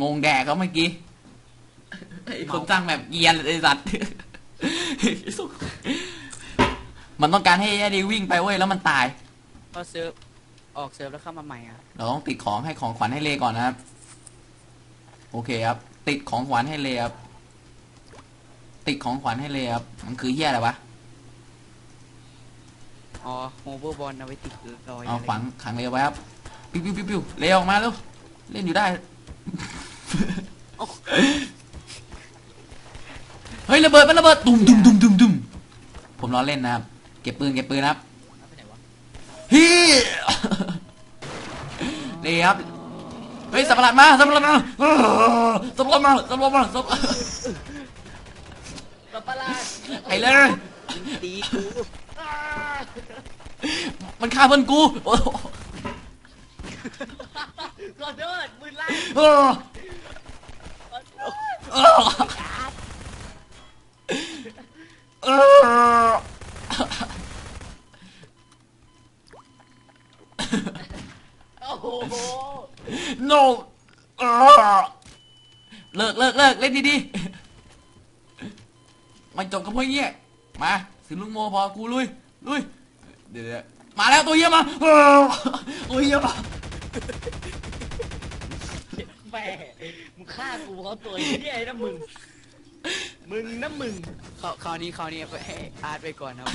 งงแดกเขาเมื่อกี้ไอ้คนสร้างแบบเกรียนไอ้สัตว์มันต้องการให้ไอ้ดีวิ่งไปเว้ยแล้วมันตายพอเซิร์ฟออกเซิร์ฟแล้วเข้ามาใหม่อะเราต้องติดของให้ของขวัญให้เลก่อนนะครับ โอเคครับ ติดของขวัญให้เลครับติดของขวัญให้เลครับมันคือเฮียอะไรวะ อ๋อโฮเวอร์บอลเอาไว้ติดรอยเอาอะไรฝังขังเลไว้ครับ ปิ้วปิ้วปิ้วปิ้วเลออกมาเร็ว เล่นอยู่ได้ เฮ้ยระเบิดมันระเบิดดุมดุมดุมดุมดุมผมรอเล่นนะครับ เก็บปืนเก็บปืนนะครับเอาไปไหนวะฮีนี่ครับ เฮ้ยสัตว์ประหลาดมาสัตว์ประหลาดมาสัตว์ประหลาดมาสัตว์ประหลาดมาสัตว์ประหลาดสับประหลาดไอ้เลยตีกูมันฆ่าเพื่อนกูโอ้โหขอโทษมือไล่เออ ขอโทษ เออเออ โอ้โห no เออเลิกเลิกเลิกเล่นดีๆมันจบกับพวกเนี้ยมาสิลุงโมพอกูลุยลุยเดี๋ยวมาแล้วตัวเยี่ยมาเออตัวเยี่ยมา แหมมึงฆ่ากูเขาตัวเหี้ยไอ้นะมึง มึงนะมึง คราวคราวนี้คราวนี้ไปให้อาร์ตไปก่อนนะ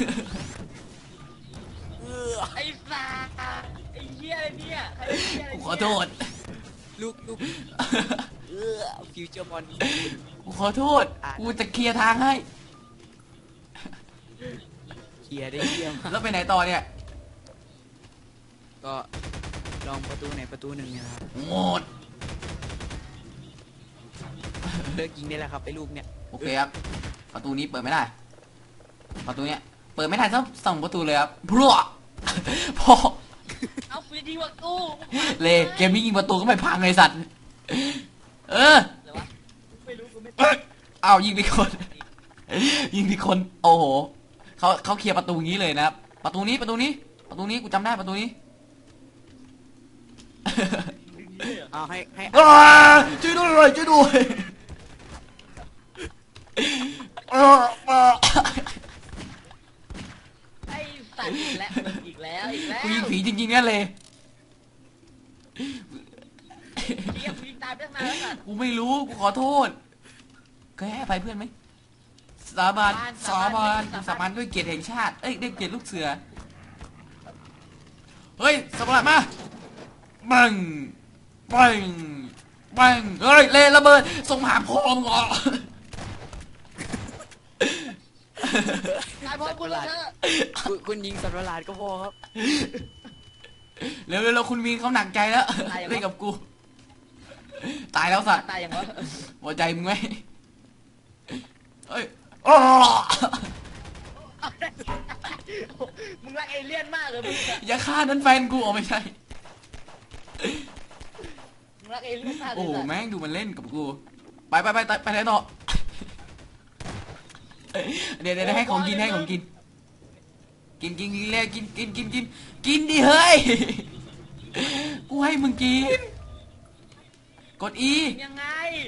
ไอ้สัสไอ้เหี้ยอะไรเนี่ยใครเป็นเหี้ยอะไรกูเนี่ยขอโทษ ลูกลูกเออฟิวเจอร์บอล กูขอโทษ กูจะเคลียร์ทางให้ เคลียร์ได้เยี่ยมแล้วไปไหนต่อเนี่ย ก็ลองประตูไหนประตูหนึ่งเนี่ยนะครับหมด เลิกยิงได้แล้วครับไอ้ลูกเนี่ยโอเคครับประตูนี้เปิดไม่ได้ ประตูเนี้ยเปิดไม่ได้สักสองประตูเลยครับพรวดพอเอาฟรีดีกว่ากูเลยเกมนี้ยิงประตูก็ไม่พังเลยสัตว์เอออะไรวะไม่รู้กูไม่เอ้ยอ้าวยิงไปคน ยิงไปคนโอ้โหเขาเขาเคลียร์ประตูงี้เลยนะครับประตูนี้ประตูนี้ ประตูนี้กูจำได้ประตูนี้เอาให้ให้อ้าช่วยด้วยช่วยด้วยเออเออ ไอ้สัตว์อีกแล้วมึงอีกแล้วอีกแล้วกูยิงผีจริงๆนั่นเลยเรียกกูยิงตายไปตั้งนานแล้วสัตว์กูไม่รู้กูขอโทษเคยให้อภัยเพื่อนไหมสาบานสาบานกูสาบานด้วยเกียรติแห่งชาติเอ้ยด้วยเกียรติลูกเสือเฮ้ยสับหลาดมาบังบังบังเฮ้ยเลระเบิดส่งหาพ่อมึงเหรอ ตายพร้อมกูเลยเถอะคุณคุณยิงสัตว์ประหลาดก็พอครับ เร็วๆเร็วคุณมีนเขาหนักใจแล้ว เล่นกับกู ตายแล้วสัตว์ตายอย่างวะหัวใจมึงไหมเอ้ยอ้อมึงรักเอเลี่ยนมากเลยมึงอะอย่าฆ่านั้นแฟนกูออกไม่ใช่ มึงรักเอเลี่ยนมากเลยโอ้โหสัตว์แม่งดูมันเล่นกับกู ไปไปไปไปไปไหนต่อ เดี๋ยวเดี๋ยวให้ของกินให้ของกิน กินกินกินเลยกินกินกินกินกินดิเฮ้ย กูให้มึงกิน กด E ยังไง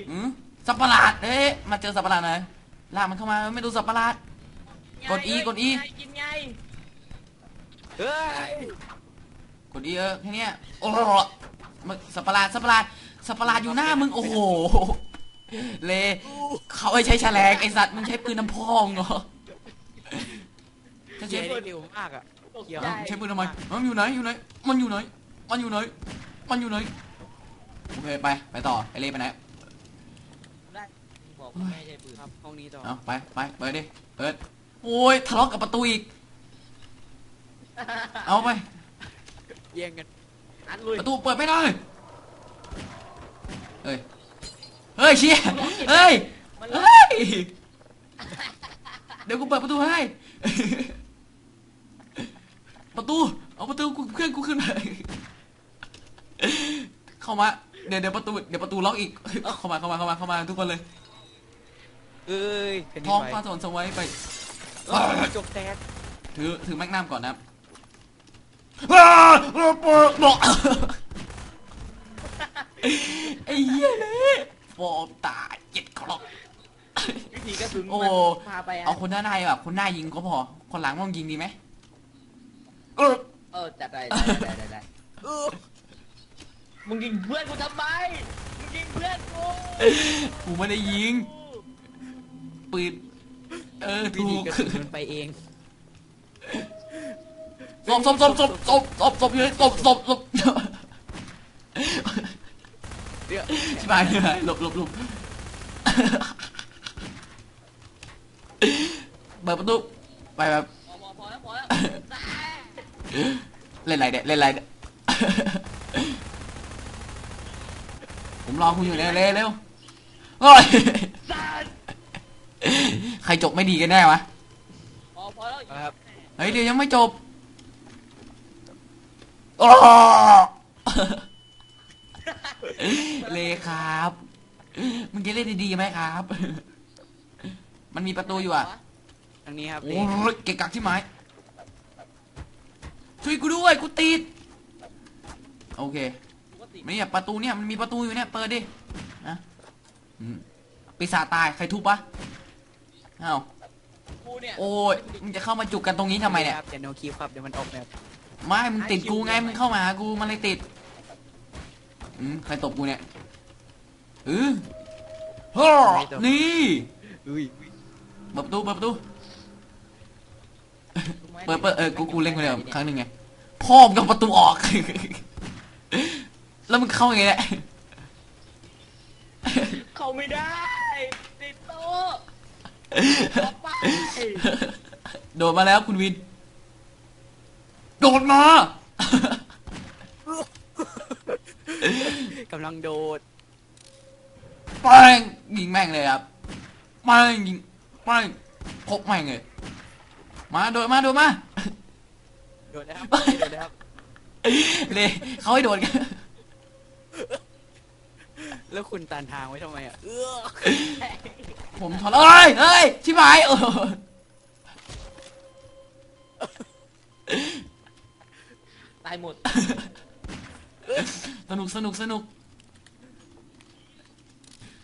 อืมสับประหลาดเอ๊ะมาเจอสับประหลาดหน่อยลากมันเข้ามาไม่ดูสับประหลาด กด E กด E ไงกินไงเฮ้ยกด E เออแค่เนี้ยโอ้โหมึงสับประหลาดสับประหลาดสับประหลาดอยู่หน้ามึงโอ้โห เลเขาให้ใช้แฉลงไอสัตว์มึงใช้ปืนน้ำพองเหรอจะเคลีใช้ยร์ได้เร็วมากอะตกเกี่ยวใจใช้ปืนทำไมมันอยู่ไหนอยู่ไหนมันอยู่ไหน มันอยู่ไหน มันอยู่ไหนโอเคไปไปต่อไอเลไปไหนได้บอกว่าไม่ใช่ปืนครับห้องนี้ต่อเอาไปไปเปิดดิเปิดโอ้ยทะเลาะกับประตูอีกเอาไปแย่งกันอัดลุยประตูเปิดไม่ได้เฮ้ย เฮ้ยเชี่ยเฮ้ยมันเฮ้ย เดี๋ยวกูเปิดประตูให้ ประตู เอาประตูกูเพื่อนกูขึ้นมาเข้ามา เดี๋ยวเดี๋ยวประตูเดี๋ยวประตูล็อกอีก เข้ามาเข้ามาเข้ามาเข้ามาทุกคนเลย เอ้ยแผ่นดิท้นองไหวฟ้าสวรรค์สวัยไป เอ้ยจกแตกถือถือแมกนัมก่อนนะครับอ้าวบอกบอกไอ้เหี้ยเลย ฟอร์มตายเจ็ดครอกวิธีกระสุนโอ้มันพาไปอะเอาคนหน้าในแบบคนหน้ายิงก็พอ คนหลังมองยิงดีไหมเออเออจัดได้ได้ได้ได้ได้เออมึงยิงเพื่อนกูทำไมมึงยิงเพื่อนกูกูไม่ได้ยิงปืนเออวิถูธีกกระสุนมันไปเองศพศพศพศพศพศพศพอยู่เลยศพศพศพ เดี๋ยวชิบหายชิบหายหลบหลบหลบเปิดประตูไปแบบพอพอพอแล้วพอแล้วได้เล่นอะไรเนี่ยเล่นอะไรเนี่ยผมรอคุณอยู่เร็วเร็วเร็วโอ้ยสัตว์ใครจบไม่ดีกันแน่วะพอพอแล้วครับเฮ้ยเดี๋ยวยังไม่จบโอ้ เลครับมึงจะเล่นดีๆไหมครับ มันมีประตูอยู่อะทางนี้ครับโอ้ยเกะกักที่ไม้ช่วยกูด้วยกูติดโอเคปกติไม่เนี่ยประตูเนี่ยมันมีประตูอยู่เนี่ยเปิดดินะอืมปีศาจตายใครทุบปะอ้าวกูเนี่ยโอ้ยมึงจะเข้ามาจุกกันตรงนี้ทำไมเนี่ยครับเดี๋ยวโนคิวครับเดี๋ยวมันออกแบบไม่มึงติดกูไงมึงเข้ามาหากูมันเลยติด อืมใครตบกูเนี่ยเออฮ่อนี่อุ้ยเปิดประตูเปิดประตูเปิดเปิดเออกูกูเล่นคนเดียวครั้งหนึ่งไงพ่อมงกับประตูออก แล้วมึงเข้ายังไงเนี่ยเข้าไม่ได้ติดโต๊ะออกไปโดดมาแล้วคุณวิน โดดมา กำลังโดดแป้งยิงแม่งเลยครับแป้งยิงแป้งพกแม่งเลย มาโดดมาโดดมาโดดนะครับโดดนะครับเลยเขาให้โดดกันแล้วคุณตันทางไว้ทำไมอะเออผมถอดเอ้ยเฮ้ยชิบหายเออตายหมด สนุกสนุกสนุก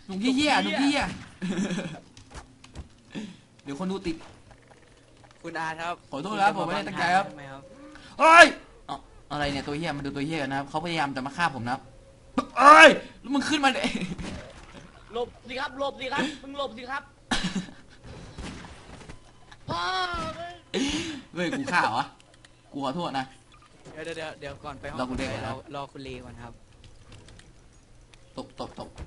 หนุกเยี่ยๆหนุกเยี่ยๆเดี๋ยวคนดูติด คุณอาร์ตครับขอโทษครับผมไม่ได้ตั้งใจครับ ทำไมครับเฮ้ยเอ้าอะไรเนี่ยตัวเฮียมาดูตัวเฮียกันนะครับเขาพยายามจะมาฆ่าผมนะครับเอ้ยแล้วมึงขึ้นมาเด็หลบสิครับ หลบสิครับ มึงหลบสิครับพ่อมึงเฮ้ยกูฆ่าเหรอวะกูขอโทษนะ เดี๋ยวเดี๋ยวเดี๋ยวเดี๋ยวก่อนไปห้องรอคุณเดชก่อนรครัอบรอคุณเลก่อนครับ ตบตบตบอะ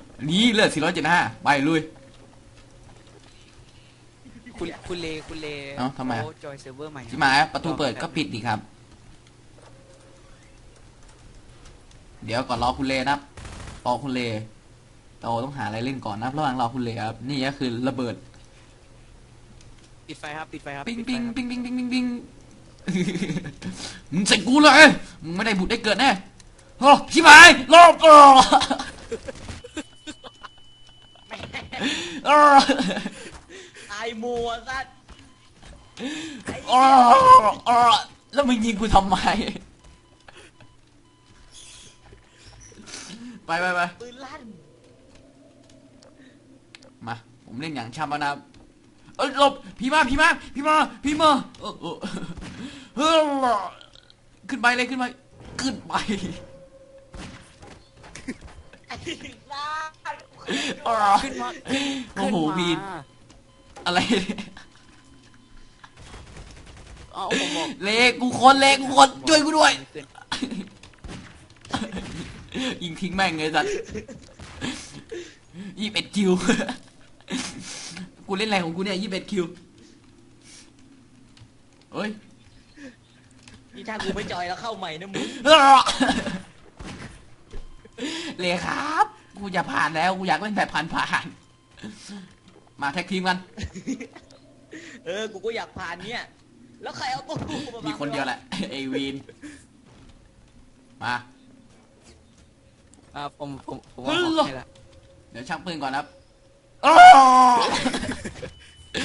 นี่เลือดสี่ร้อยเจ็ดห้าไปลุย คุณคุณเลคุณเลเอ้าทำไมอะขจอยเซิร์ฟเวอร์ใหม่ที่มาประตูเปิดก็ปิดดีครับ เดี๋ยวก่อนรอคุณเลนะครับรอคุณเลเราต้องหาอะไรเล่นก่อนนะครับระหว่างรอคุณเลครับนี่ก็คือระเบิด ปิดไฟครับปิดไฟครับปิ้งปิดไฟปิ้งครับปิ้งปิ้งปิ้งปิ้งปิ้งมึงใส่กูเลยมึงไม่ได้บุตรได้เกิดแน่โอ้ชิบหายรอบอ๋อ อ๋อตายมัวสัตว์อ๋ออ๋อแล้วมึงยิงกูทำไม ไปไปไปปืนลั่นมา ผมเล่นอย่างชาบานาเอ้ยหลบพี่มาพี่มาพี่มาพี่มาเออเออเฮ้อขึ้นไปเลยขึ้นไปขึ้นไปไอ้สัตว์ อ๋อขึ้นมาโอ้โหขึ้นมาพีนอะไรเนี่ยเอ้าผมบอกเลกูคนเลกูคนช่วยกูด้วย ขึ้นยิงทิ้งแม่งเลยสัตว์ยี่สิบเอ็ดคิว กูเล่นอะไรของกูเนี่ยยี่สิบเอ็ดคิวเฮ้ย นี่ถ้ากูไม่จอยแล้วเข้าใหม่นะมึง เลครับ กูอย่าผ่านแล้ว กูอยากเล่นแบบผ่านผ่านๆมาแท็กทีมกัน เออ กูก็อยากผ่านเนี่ย แล้วใครเอาตัวกูมาบังมีคนเดียวแหละไอวีน มา อ่าผมผมผมเฮ้ว่ายออกให้ละ เดี๋ยวชักปืนก่อนครับ